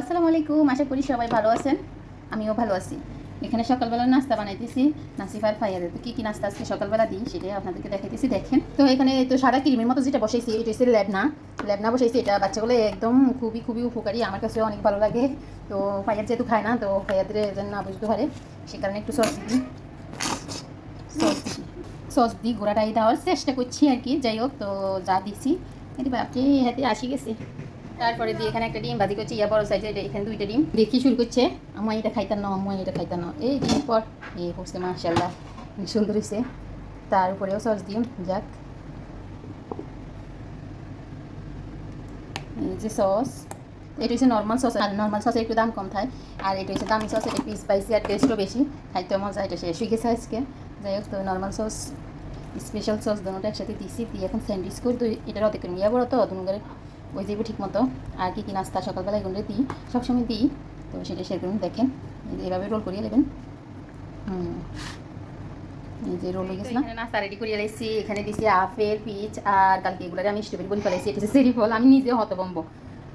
আসসালামু আলাইকুম, আশা করি সবাই ভালো আছেন। আমিও ভালো আছি। এখানে সকালবেলা নাস্তা বানাইতেছি নাসিফার ফাইয়ারে তো কী কী নাস্তা আজকে সকালবেলা দিই, সেটাই আপনাদেরকে দেখাইতেছি, দেখেন। তো এখানে তো সাদা ক্রিমের মতো যেটা বসাইছি, এটা হচ্ছে ল্যাবনা। ল্যাবনা বসাইছি, এটা বাচ্চাগুলো একদম খুবই খুবই উপকারী। আমার কাছে অনেক ভালো লাগে। তো ফাইয়ার যেহেতু খায় না, তো ফাইয়াদের যেন না বুঝতে পারে, সে কারণে একটু সস দিই। সস দিই। সস দিই গোড়াটাই দেওয়ার চেষ্টা করছি আর কি। যাই হোক, তো যা দিছি। এটি বাপরে, হাতে আসি গেছে। তারপরে দিয়ে এখানে একটা ডিম ভাজি করছি, ইয়া বড় সাইজের এখানে দুইটা ডিম দেখি শুরু করছে। আমার এটা খাইতাম না আমার এটা খাইতাম না এই ডিম পর এই করছে মার্শাল্লাহ সুন্দর হয়েছে তার উপরেও সস দিম, যাক। এই যে সস এটা হচ্ছে নর্মাল সস আর নর্মাল সসের একটু দাম কম থাকে আর এটা হচ্ছে দামি সস এটা পিস স্পাইসি আর টেস্টও বেশি। খাইতে মজা, এটা শেষ হয়ে গেছে আজকে। যাই হোক, তো নর্মাল সস স্পেশাল সস দুটোটা একসাথে দিছি, দিয়ে এখন স্যান্ডউইচ করে তো এটার অত করে ইয়া বড় তো দুনুগারে ওই যাইব ঠিক মতো আর কি কি নাস্তা সকালবেলা এগুলো দিই সবসময় দিই। তো সেটা সেরকম দেখেন। এই যে এভাবে রোল করিয়ে নেবেন। হুম। এই যে রোল হয়ে গেছে না? নাস্তা রেডি করিয়ে লাইছি এখানে দিছি আপেল পিচ আর কালকে এগুলো আমি স্ট্রবেরি বলে ফেলাইছি। এটা হচ্ছে সেরি ফল আমি নিজেও হতবম্ব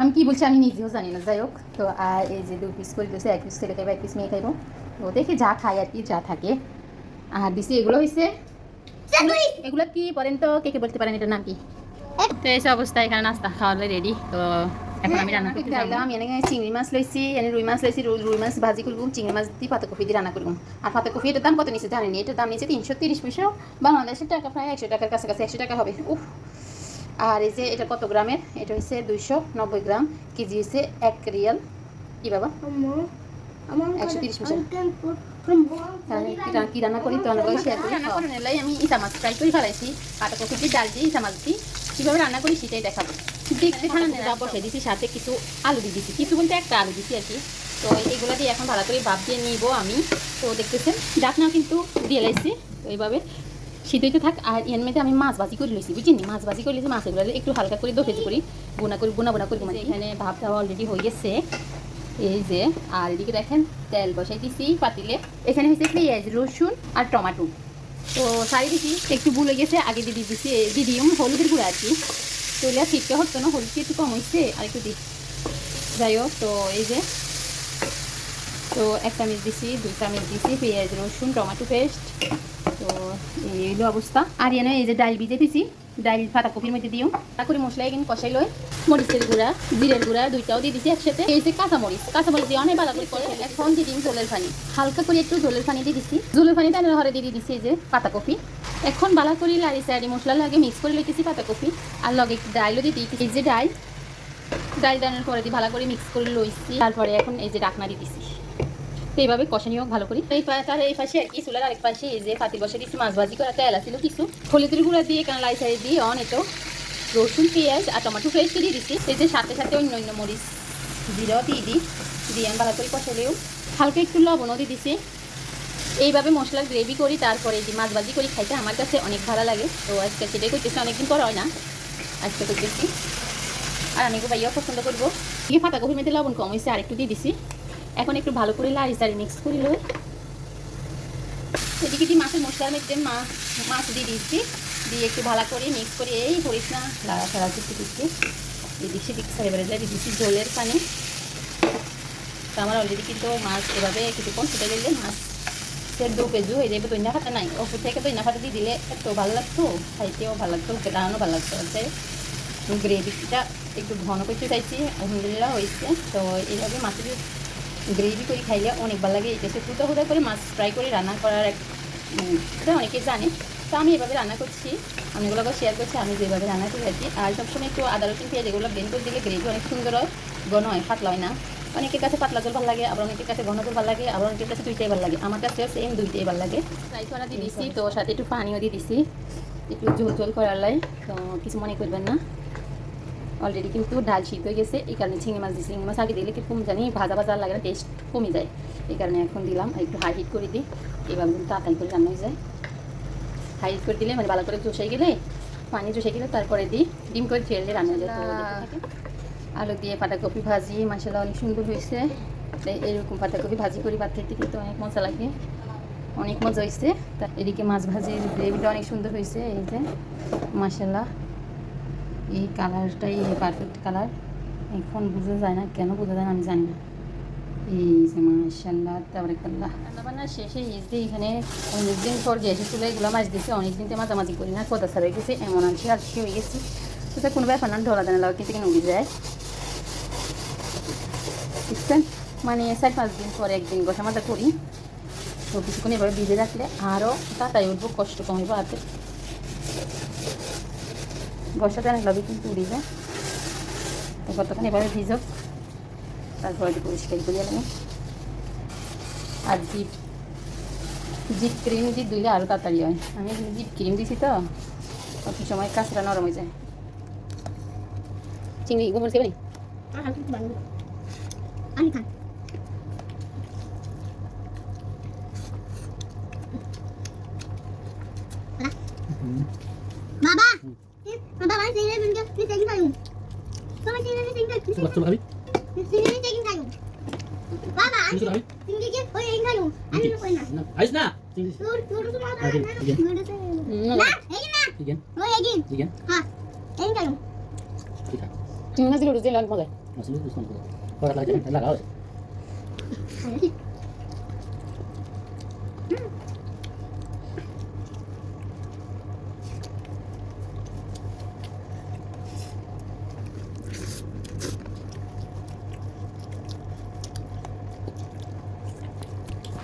আমি কি বলছি আমি নিজেও জানি না যাই হোক। তো আর এই যে দু পিস করে দিয়েছে এক পিস ছেলে খাইবো এক পিস মেয়ে খাইবো। তো দেখি যা খাই আর কি যা থাকে। আর দিছি এগুলো হয়েছে এগুলো কি বলেন তো? কে কে বলতে পারেন এটার নাম কি? তো এই অবস্থা এখানে নাস্তা খাওয়া রেডি তো এখন আমি রান্না করতে যাইলাম আমি এনে চিংড়ি মাছ লইছি এনে রুই মাছ লইছি রুই মাছ ভাজি করব চিংড়ি মাছ দিয়ে পাতাকপি দিয়ে রান্না করব। আর পাতাকপি এটার দাম কত নিচে জানেনি এটার দাম নিচে তিনশো তিরিশ পয়সা। বাংলাদেশের টাকা প্রায় একশো টাকার কাছাকাছি একশো টাকা হবে। উফ। আর এই যে এটা কত গ্রামের? এটা হচ্ছে দুইশো নব্বই গ্রাম কেজি হচ্ছে এক রিয়াল। কি বাবা? একশো তিরিশ পয়সা। কি রান্না- করি? তো রান্না করে শেয়ার করি। আমি ইসা মাছ ফ্রাই করে ফেলাইছি। পাতাকপি দিয়ে ডাল দিয়ে ইসা মাছ দিই। কীভাবে রান্না করি সেটাই দেখাবো। দেখতে খানা বসে দিছি, সাথে কিছু আলু দিয়ে দিছি। কিছু বলতে একটা আলু দিছি আর কি। তো এগুলো দিয়ে এখন ভালো করে ভাব দিয়ে নিব আমি। তো দেখতেছেন, ডাকনাও কিন্তু দিয়ে লাইছি, তো এইভাবে। শীতইতে থাক, আর এর মধ্যে আমি মাছ ভাজি করে লইছি বুঝিনি মাছ ভাজি করে লইছি মাছ এগুলো একটু হালকা করে দো কেজি করি, বোনা করি, বোনা বোনা করি। মানে এখানে ভাবটা অলরেডি হয়ে গেছে। এই যে, আর এদিকে দেখেন তেল বসাই দিছি পাতিলে। এখানে হচ্ছে পেঁয়াজ, রসুন আর টমাটো। তো সারি দিছি একটু ভুলে গেছে, আগে দিয়ে দিয়েছি দিদি, আমি হলুদের গুঁড়া কি তো এগুলো ঠিকটা হতো না হলুদ একটু কম হয়েছে আর একটু দিই যাই হোক, তো এই যে তো এক চামচ দিছি, দুই চামচ দিছি, পেঁয়াজ, রসুন, টমেটো পেস্ট তো এই হলো অবস্থা। আর এনে এই যে ডাল ভিজে দিছি ডাল পাতা কপির মধ্যে দিও। তারপরে মশলা এখানে কষাই লই, মরিচের গুঁড়া, জিরের গুঁড়া দুইটাও দিয়ে দিছি একসাথে। এই যে কাঁচা মরিচ কাঁচা মরিচ দিয়ে অনেক ভালো করে করে এখন দিয়ে দিন জলের পানি। হালকা করে একটু জলের পানি দিয়ে দিছি। জলের পানি তাহলে ঘরে দিয়ে দিছি এই যে পাতা কপি এখন বালা করে লাড়ি সাড়ি মশলা লাগে মিক্স করে লইতেছি পাতা কপি আর লগে একটু ডাইলও দিয়ে দিই। এই যে ডাল ডাল ডানের পরে দিয়ে ভালো করে মিক্স করে লইছি। তারপরে এখন এই যে ডাকনা দিয়ে দিছি। তো এইভাবে কষানি হোক ভালো করি। এই আর এই পাশে কি, চুলার আরেক পাশে এই যে পাতি বসে দিচ্ছি, মাছ ভাজি করা, তেল আছিল কিছু হলুদের গুঁড়া দিয়ে কেন লাই সাইড দিয়ে অন রসুন, পেঁয়াজ আর টমেটো পেস্ট দিয়ে দিচ্ছি। এই যে সাথে সাথে অন্য অন্য মরিচ জিরাও দিয়ে দিই, দিয়ে ভালো করে কষালেও। হালকা একটু লবণও দিয়ে দিছি এইভাবে মশলার গ্রেভি করি, তারপরে যে মাছ ভাজি করি, খাইতে আমার কাছে অনেক ভালো লাগে। তো আজকে সেটাই করতেছি, অনেকদিন পর হয় না। আজকে করতেছি। আর আমি ভাইয়াও পছন্দ করব। এই পাতাকপির মধ্যে লবণ কম হয়েছে আর একটু দিয়ে দিছি এখন একটু ভালো করে লাড়ি মিক্স করি লই এদিকে দিয়ে মাছের মশলার মধ্যে মাছ দিয়ে দিচ্ছি, দিয়ে একটু ভালো করে মিক্স করে এই করিস না লাড়া ছাড়া দিচ্ছি দিচ্ছি। এদিক সেদিক সাইড বেড়ে যায় দিচ্ছি জলের পানি। তো আমার অলরেডি কিন্তু মাছ এভাবে কিছুক্ষণ ফুটে গেলে মাছ সেদ্ধ পেজু হয়ে যাবে দৈনা ফাটা নাই। ওপর থেকে দৈনা ফাটা দিয়ে দিলে এত ভালো লাগতো, খাইতেও ভালো লাগতো দাঁড়ানো ভালো লাগতো। হচ্ছে গ্রেভিটা একটু ঘন করতে চাইছি, আলহামদুলিল্লাহ হয়েছে। তো এইভাবে মাছের গ্রেভি করে খাইলে অনেক ভালো লাগে, এটা হুদা হুদা করে মাছ ফ্রাই করে রান্না করার এক অনেকে জানে। তো আমি এভাবে রান্না করছি এগুলো শেয়ার করছি, আমি যেভাবে রান্না করে কি। আর সবসময় একটু আদা, রসুন, পেঁয়াজ এগুলো ব্লেন্ড করে দিলে গ্রেভি অনেক সুন্দর হয়, ঘন হয়, পাতলা হয় না। অনেকের কাছে পাতলা জল ভালো লাগে, আবার অনেকের কাছে ঘন জল ভালো লাগে, আবার অনেকের কাছে দুইটাই ভালো লাগে। আমার কাছে সেম দুইটাই ভালো লাগে। ফ্রাই করা দিয়ে দিছি, তো সাথে একটু পানিও দিয়ে দিছি, একটু ঝোল ঝোল করার লাই, তো কিছু মনে করবেন না। অলরেডি কিন্তু ডাল সিদ্ধ হয়ে গেছে। এই কারণে চিংড়ি মাছ দিই চিংড়ি মাছ আগে দিলে কীরকম জানি ভাজা ভাজা লাগে না টেস্ট কমে যায়। এই কারণে এখন দিলাম একটু হাই হিট করে দিই। এবার কিন্তু তাড়াতাড়ি করে রান্না হয়ে যায়। হাই হিট করে দিলে মানে ভালো করে চষে গেলে পানি চষে গেলে তারপরে দিই। ডিম করে ছেড়ে রান্না হয়ে যায়। থাকে। আলু দিয়ে পাতাকপি ভাজি মশলা অনেক সুন্দর হয়েছে। এরকম পাতাকপি ভাজি করি ভাত খেতে কিন্তু অনেক মজা লাগে। অনেক মজা হয়েছে। তা এদিকে মাছ ভাজি গ্রেভিটা অনেক সুন্দর হয়েছে এই যে মশলা এই কালারটাই পারফেক্ট কালার এখন বোঝা যায় না, কেন বোঝা যায় না আমি জানি না। এই যে মাশাল্লাহ তারপরে কাল্লাহ রান্নাবান্না শেষে এসে এখানে অনেকদিন পর যে এসেছিল এগুলো মাছ দিয়েছে অনেকদিন তো মাঝামাঝি করি না, কথা ছাড়া গেছে, এমন আনছি আর কি হয়ে গেছি। সেটা কোনো ব্যাপার না, ঢলা দেনা লাগে কিন্তু উড়ে যায়। বুঝছেন? মানে চার পাঁচ দিন পরে একদিন গোসা মাজা করি। তো কিছুক্ষণ এভাবে ভিজে রাখলে আরও তাড়াতাড়ি উঠবো, কষ্ট কমিব হাতে। গোসা দেনা লাগে কিন্তু উড়ে যায় তো কতক্ষণ এভাবে ভিজো তারপরে একটু পরিষ্কার করে আমি আর জিপ জিপ ক্রিম দিয়ে ধুলে আরও তাড়াতাড়ি হয়। আমি এখানে জিপ ক্রিম দিছি তো অত সময় কাঁচরা নরম হয়ে যায়। চিংড়ি গোবর। আমি খান বাবা বাবা আমি সিঙ্গেল বিনকে আমি চেকিং খাইম তুমি সিঙ্গেল সিঙ্গেল চলো চলো ভাবি সিঙ্গেল চেকিং খাইম বাবা আমি চলো ভাবি সিঙ্গেল কে ওই চেকিং খাইম আমি কই না না আইস না চিংড়ি